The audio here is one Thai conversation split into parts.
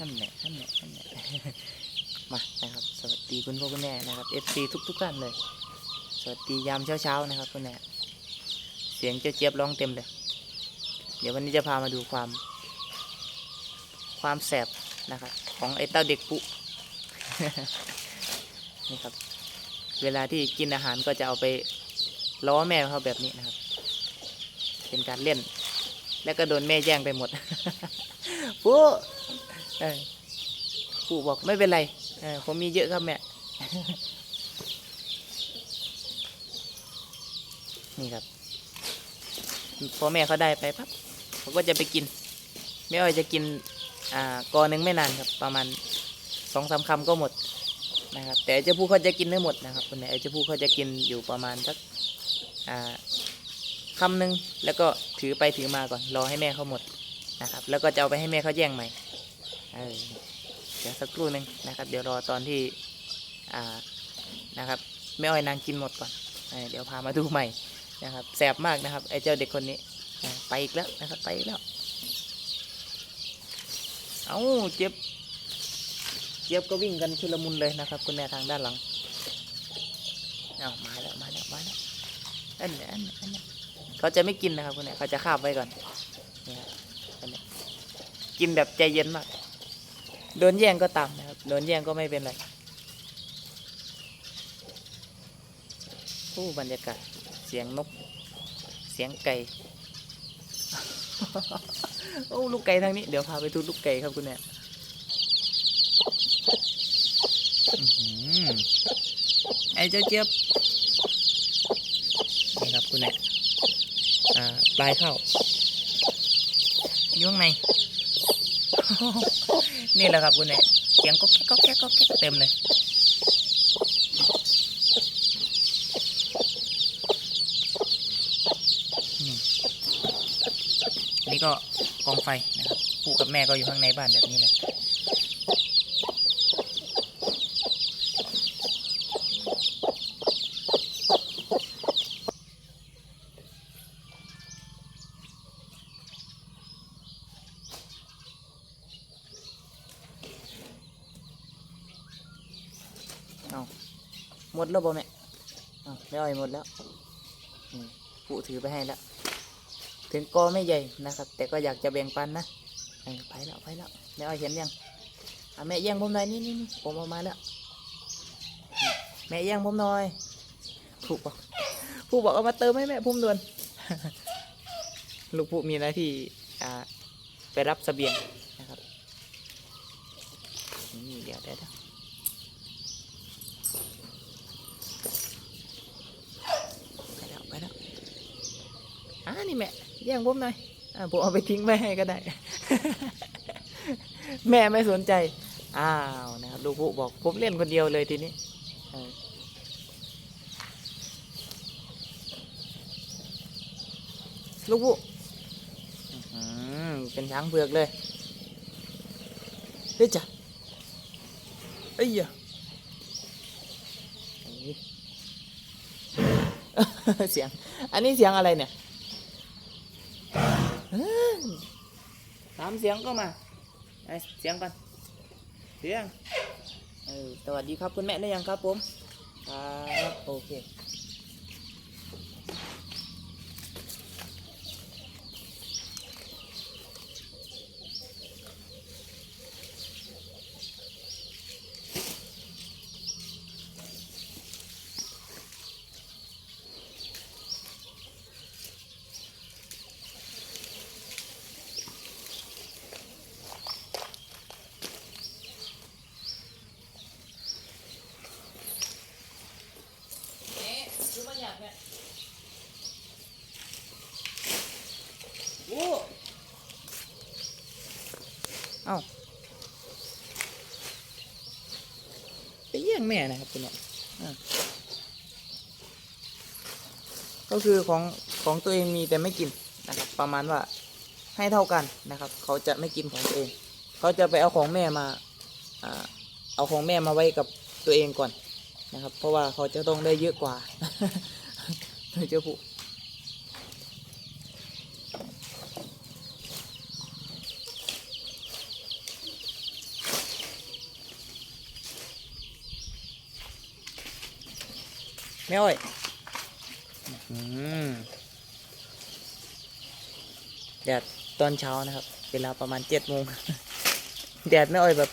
ท่านแหละท่านแหละท่านแหละมานะครับ สวัสดีคุณพ่อคุณแม่นะครับ FC ทุกทุกท่านเลย สวัสดียามเช้าเช้าๆนะครับคุณแม่เสียงเจ้าเจี๊ยบร้องเต็มเลย เดี๋ยววันนี้จะพามาดูความ ความแสบนะครับ ของไอ้เต้าเด็กปุนี่ครับ เวลาที่กินอาหารก็จะเอาไปล้อแม่เขาแบบนี้นะครับ เป็นการเล่น แล้วก็โดนแม่แย่งไปหมดปุ๊ เออปู่บอกไม่เป็นไรเออผมมีเยอะครับแม่นี่ครับพอแม่เขาได้ไปปั๊บเขาก็จะไปกินแม่อ้อยจะกินอ่ากอหนึ่งไม่นานครับ ประมาณสองสามคำก็หมดนะครับ แต่เจ้าผู้เขาจะกินไม่หมดนะครับคนไหนไอ้เจ้าผู้เขาจะกินอยู่ประมาณสักอ่าคำหนึ่งแล้วก็ถือไปถือมาก่อนรอให้แม่เขาหมดนะครับ แล้วก็จะเอาไปให้แม่เขาแย่งใหม่ เดี๋ยวสักครู่หนึ่งนะครับ เดี๋ยวรอตอนที่อ่านะครับแม่อ้อยนางกินหมดก่อนเอเดี๋ยวพามาดูใหม่นะครับแสบมากนะครับไอ้เจ้าเด็กคนนี้ไปอีกแล้วนะครับไปอีกแล้วเอาเจ็บเจ็บก็วิ่งกันชุลมุนเลยนะครับ คุณแม่ทางด้านหลังเอามาแล้วมาแล้วมาแล้วอันนี้อันนี้อันนี้เขาจะไม่กินนะครับคุณเนี่เขาจะคาบไว้ก่อนนี่อันนี้กินแบบใจเย็นมาก โดนแย่งก็ตามนะครับ โดนแย่งก็ไม่เป็นไรโอ้บรรยากาศ เสียงนก เสียงไก่ โอ้ลูกไก่ทางนี้ เดี๋ยวพาไปดูลูกไก่ครับคุณเนี่ยอื้อหือไอ้เจ้าเจี๊ยบ นี่ครับคุณแม่อ่าปลายเข้าอยู่ข้างใน นี่แหละครับคุณแม่เสียงก็แก๊กก็แก๊กก็แก๊กเต็มเลยนี่ก็กองไฟนะครับปู่กับแม่ก็อยู่ข้างในบ้านแบบนี้เลย หมดแล้วบ่แม่ไม่อ่อยหมดแล้วนี่ปู่ถือไปให้แล้ว ถึงกอไม่ใหญ่นะครับ แต่ก็อยากจะแบ่งปันนะไปแล้วไปแล้วแม่อ้อยเห็นยังอแม่แย่งผมหน่อยนี่นี่ผมเอามาแล้ว แม่แย่งผมหน่อยผู้บอกผู้บอกเอามาเติมให้แม่พุ่มด่วนลูกผู้มีหน้าที่ไปรับเสบียงนะครับนี่เดี๋ยวเดี๋ยวเดี๋ยว ไปแล้วไปแล้วอ่า นี่แม่แย่งผมหน่อยอ่าผมเอาไปทิ้งแม่ให้ก็ได้ แม่ไม่สนใจ อ้าวนะครับลูกผู้บอกผมเล่นคนเดียวเลยทีนี้ลูกผู้อื้อหือเป็นช้างเผือกเลยเฮ้ยจ้ะเอ้ยอะนี่เสียง อันนี้เสียงอะไรเนี่ย สามเสียงก็มาไอเสียงกันเสียงเออสวัสดีครับคุณแม่ได้ยังครับผม ครับ โอเค เอ๊ะคือมันอยากเนี่ยโอ้ เอ้าไปแย่งแม่นะครับคุณนี่ยอะก็คือของของตัวเองมีแต่ไม่กินนะครับ ประมาณว่าให้เท่ากันนะครับ เขาจะไม่กินของตัวเอง เขาจะไปเอาของแม่มาอ่าเอาของแม่มาไว้กับตัวเองก่อนนะครับ เพราะว่าเขาจะต้องได้เยอะกว่าโดยเฉพาะ แม่อ้อยอืมแดดตอนเช้านะครับ เวลาประมาณเจ็ดโมงแดดแม่อ้อยแบบ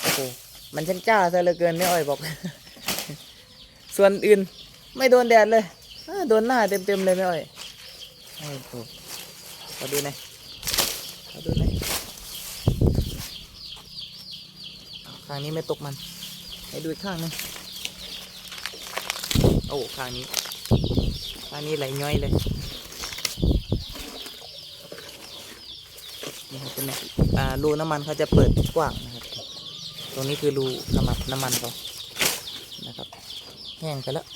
โอ้โหมันช่างจ้าซะเหลือเกินแม่อ้อยบอก ส่วนอื่น ไม่โดนแดดเลยอ้าโดนหน้าเต็มๆเลยแม่อ้อยโอ้โหขอดูหน่อยขอดูหน่อยข้างนี้ไม่ตกมัน ให้ดูอีกข้างหนึง โอ้ข้างนี้ข้างนี้ไหลย้อยเลยนี่ครับเป็นอ่ารูน้ำมันเขาจะเปิดกว้างนะครับ ตรงนี้คือรูน้ำมันน้ำมันเขานะครับ แห้งไปแล้ว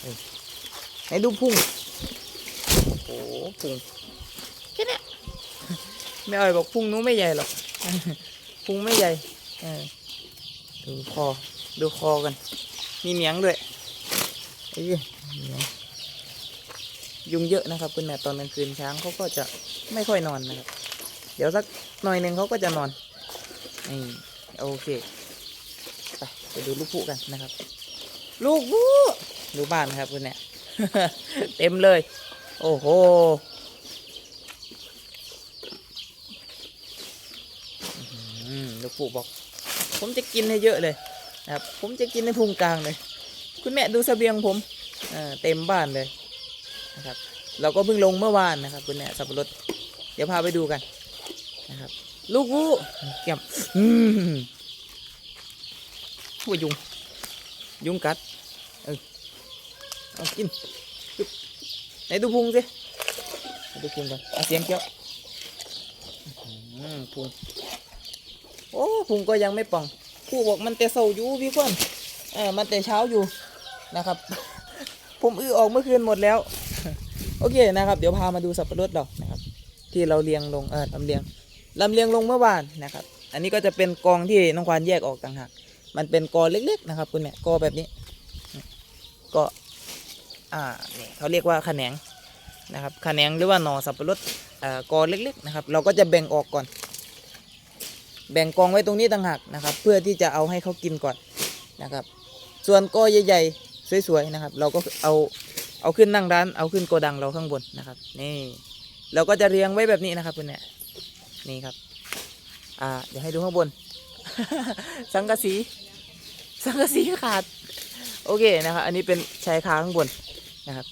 เอ้ยไหนดูพุ่งโอ้พุ่งแค่นี้แม่อ้อยบอกพุ่งนู้ไม่ใหญ่หรอกพุ่งไม่ใหญ่ดูคอดูคอกัน มีเหนียงด้วย ยุงเยอะนะครับคุณแม่ตอนกลางคืนช้างเขาก็จะไม่ค่อยนอนนะครับ เดี๋ยวสักหน่อยหนึ่งเขาก็จะนอนนี่โอเคไปไปดูลูกผู้กันนะครับ ลูกผู้ดูบ้านครับคุณเนี่เต็มเลย โอ้โหลูกผู้บอก ผมจะกินให้เยอะเลยนะครับ ผมจะกินให้พุงกลางเลย คุณแม่ดูเสบียงผมเต็มบ้านเลยนะครับ เราก็เพิ่งลงเมื่อวานนะครับ คุณแม่สับปะรดเดี๋ยวพาไปดูกันนะครับ ลูกวูเก็บอืมหัวยุง ยุงกัดเออเอากินยุบไหนดูพุงสิดูพุงกันเอาเสียงเกี้ยวอื้อหือพุงโอ้พุงก็ยังไม่ป่องครูบอกมันแต่เศร้าอยู่พี่ควนเออมันแต่เช้าอยู่ นะครับ ผมอือออกเมื่อคืนหมดแล้ว โอเคนะครับ เดี๋ยวพามาดูสับปะรดเรานะครับ ที่เราเรียงลงเออลำเลียงลำเลียงลงเมื่อวานนะครับ อันนี้ก็จะเป็นกองที่น้องควานแยกออกต่างหากมันเป็นกอเล็กๆนะครับคุณเนี่กอแบบนี้ก็อ่าเนี่ยเขาเรียกว่าขแขนงนะครับขแขนงหรือว่าหน่อสับปะรดอ่ากอเล็กๆนะครับ เราก็จะแบ่งออกก่อน แบ่งกองไว้ตรงนี้ต่างหากนะครับ เพื่อที่จะเอาให้เขากินก่อนนะครับ ส่วนกอใหญ่ สวยๆนะครับ เราก็เอาเอาขึ้นนั่งร้าน เอาขึ้นโกดังเราข้างบนนะครับ นี่ เราก็จะเรียงไว้แบบนี้นะครับคุณเนี่ยนี่ครับ อ่า เดี๋ยวให้ดูข้างบน สังกะสี สังกะสีขาด โอเคนะครับ อันนี้เป็นชายคาข้างบนนะครับ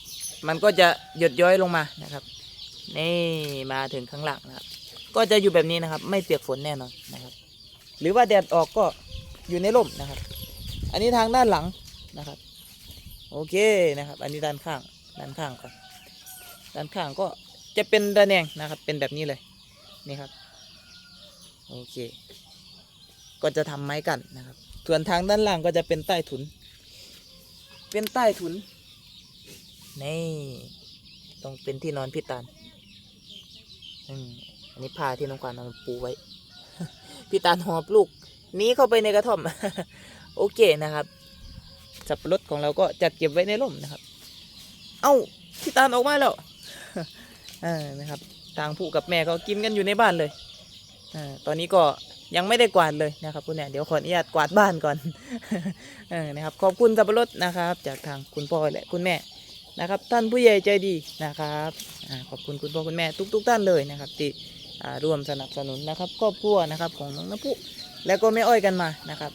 มันก็จะหยดย้อยลงมานะครับ นี่มาถึงข้างหลังนะครับ ก็จะอยู่แบบนี้นะครับ ไม่เปียกฝนแน่นอนนะครับ หรือว่าแดดออกก็อยู่ในร่มนะครับ อันนี้ทางด้านหลังนะครับ โอเคนะครับ อันนี้ด้านข้างด้านข้างก่อนด้านข้างก็จะเป็นระแนงนะครับ เป็นแบบนี้เลยนี่ครับโอเค ก็จะทำไม้กันนะครับ ส่วนทางด้านล่างก็จะเป็นใต้ถุน เป็นใต้ถุนนี่ต้องเป็นที่นอนพี่ตาลอืมอันนี้ผ้าที่น้องควานเอาปูไว้ พี่ตาลหอบลูกหนี้เข้าไปในกระท่อม โอเคนะครับ สับปะรดของเราก็จัดเก็บไว้ในร่มนะครับ เอ้าพี่ตาลออกมาแล้วเออนะครับ ทางผู้กับแม่ก็กินกันอยู่ในบ้านเลยเออตอนนี้ก็ยังไม่ได้กวาดเลยนะครับคุณเนี่ยเดี๋ยวขออนุญาตกวาดบ้านก่อนเออนะครับ ขอบคุณสับปะรดนะครับ จากทางคุณพ่อและคุณแม่นะครับ ท่านผู้ใหญ่ใจดีนะครับอ่าขอบคุณคุณพ่อคุณแม่ทุกๆท่านเลยนะครับที่อ่าร่วมสนับสนุนนะครับครอบครัวนะครับของน้องน้ำพุแล้วก็แม่อ้อยกันมานะครับ